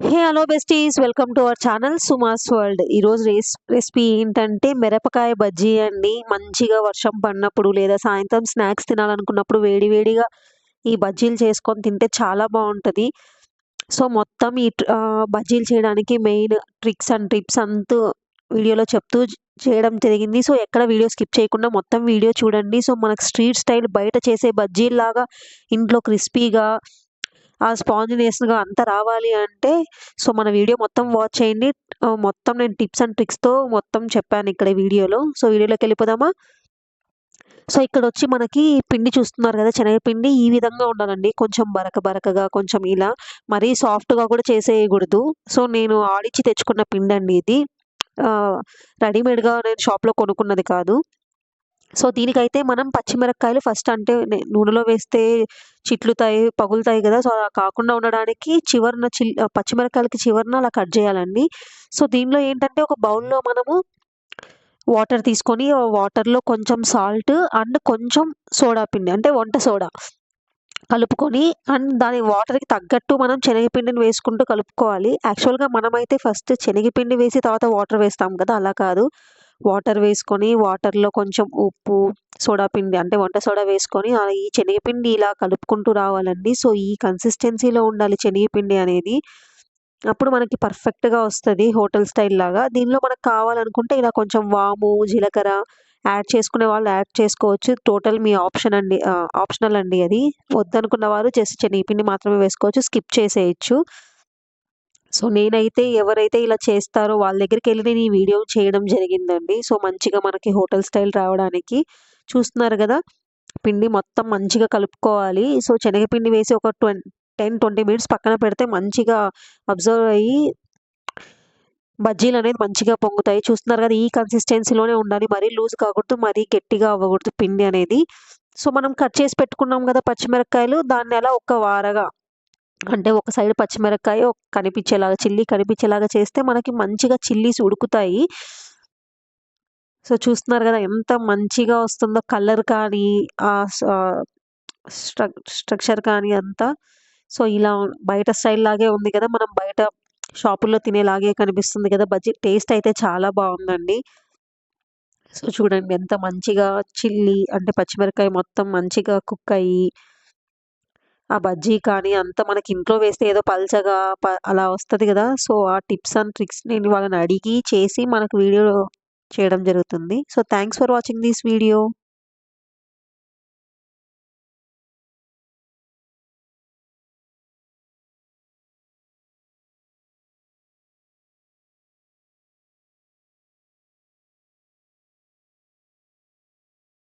Hey hello besties welcome to our channel Suma's world ఈరోజు రేస్ recipe ఏంటంటే మిరపకాయ బజ్జీ అండి. మంచిగా వర్షం పడినప్పుడు లేదా సాయంత్రం స్నాక్స్ తినాలనుకున్నప్పుడు వేడి వేడిగా ఈ బజ్జీలు చేసుకొని తింటే చాలా బాగుంటుంది. సో మొత్తం ఈ బజ్జీలు చేయడానికి మెయిన్ ట్రిక్స్ అండ్ ట్రిప్స్ అంతా వీడియోలో చెప్తూ చేయడం జరిగింది. సో ఎక్కడ వీడియో స్కిప్ చేయకుండా మొత్తం వీడియో చూడండి. సో మనకు స్ట్రీట్ స్టైల్ బయట చేసే బజ్జీల్లాగా ఇంట్లో క్రిస్పీగా ఆ స్పాంజినియస్గా అంతా రావాలి అంటే సో మన వీడియో మొత్తం వాచ్ చేయండి. మొత్తం నేను టిప్స్ అండ్ ట్రిక్స్తో మొత్తం చెప్పాను ఇక్కడ వీడియోలో. సో వీడియోలోకి వెళ్ళిపోదామా? సో ఇక్కడ వచ్చి మనకి పిండి చూస్తున్నారు కదా శనగపిండి ఈ విధంగా ఉండాలండి. కొంచెం బరక బరకగా కొంచెం ఇలా మరీ సాఫ్ట్గా కూడా చేసేయకూడదు. సో నేను ఆడిచ్చి తెచ్చుకున్న పిండి అండి ఇది రెడీమేడ్గా నేను షాప్లో కొనుక్కున్నది కాదు. సో దీనికైతే మనం పచ్చిమిరపకాయలు ఫస్ట్ అంటే నూనెలో వేస్తే చిట్లుతాయి పగులుతాయి కదా. సో అలా కాకుండా ఉండడానికి చివరన చిల్ పచ్చిమిరపకాయలకి చివరన అలా కట్ చేయాలండి. సో దీనిలో ఏంటంటే ఒక బౌల్లో మనము వాటర్ తీసుకొని వాటర్లో కొంచెం సాల్ట్ అండ్ కొంచెం సోడా పిండి అంటే వంట సోడా కలుపుకొని అండ్ దాని వాటర్కి తగ్గట్టు మనం శనగపిండిని వేసుకుంటూ కలుపుకోవాలి. యాక్చువల్గా మనమైతే ఫస్ట్ శనగపిండి వేసి తర్వాత వాటర్ వేస్తాం కదా అలా కాదు. వాటర్ వేసుకొని వాటర్లో కొంచెం ఉప్పు సోడా పిండి అంటే వంట సోడా వేసుకొని ఈ శనగపిండి ఇలా కలుపుకుంటూ రావాలండి. సో ఈ కన్సిస్టెన్సీలో ఉండాలి శనగపిండి అనేది. అప్పుడు మనకి పర్ఫెక్ట్గా వస్తుంది హోటల్ స్టైల్ లాగా. దీనిలో మనకు కావాలనుకుంటే ఇలా కొంచెం వాము జీలకర్ర యాడ్ చేసుకునే వాళ్ళు యాడ్ చేసుకోవచ్చు. టోటల్ మీ ఆప్షన్ అండి ఆప్షనల్ అండి అది. వద్దనుకున్న వారు జస్ట్ శనగపిండి మాత్రమే వేసుకోవచ్చు స్కిప్ చేసేయచ్చు. సో నేనైతే ఎవరైతే ఇలా చేస్తారో వాళ్ళ దగ్గరికి వెళ్ళి నేను ఈ వీడియో చేయడం జరిగిందండి. సో మంచిగా మనకి హోటల్ స్టైల్ రావడానికి చూస్తున్నారు కదా పిండి మొత్తం మంచిగా కలుపుకోవాలి. సో శనగపిండి వేసి ఒక ట్వం టెన్ ట్వంటీ మినిట్స్ పక్కన పెడితే మంచిగా అబ్జర్వ్ అయ్యి బజ్జీలు అనేది మంచిగా పొంగుతాయి. చూస్తున్నారు కదా ఈ కన్సిస్టెన్సీలోనే ఉండాలి. మరీ లూజ్ కాకూడదు మరీ గట్టిగా అవ్వకూడదు పిండి అనేది. సో మనం కట్ చేసి పెట్టుకున్నాం కదా పచ్చిమిరపకాయలు దాన్ని అలా ఒక వారగా అంటే ఒక సైడ్ పచ్చిమిరపకాయ కనిపించేలాగా చిల్లీ కనిపించేలాగా చేస్తే మనకి మంచిగా చిల్లీస్ ఉడుకుతాయి. సో చూస్తున్నారు కదా ఎంత మంచిగా వస్తుందో కలర్ కానీ ఆ స్ట్రక్చర్ కానీ అంతా. సో ఇలా బయట స్టైల్ లాగే ఉంది కదా మనం బయట షాపుల్లో తినేలాగే కనిపిస్తుంది కదా బజ్జీ. టేస్ట్ అయితే చాలా బాగుందండి. సో చూడండి ఎంత మంచిగా చిల్లీ అంటే పచ్చిమిరపకాయ మొత్తం మంచిగా కుక్ అయ్యి ఆ బజ్జీ కానీ అంతా మనకి ఇంట్లో వేస్తే ఏదో పల్చగా ప- అలా వస్తుంది కదా. సో ఆ టిప్స్ అండ్ ట్రిక్స్ నేను వాళ్ళని అడిగి చేసి మనకు వీడియో చేయడం జరుగుతుంది. So thanks for watching this video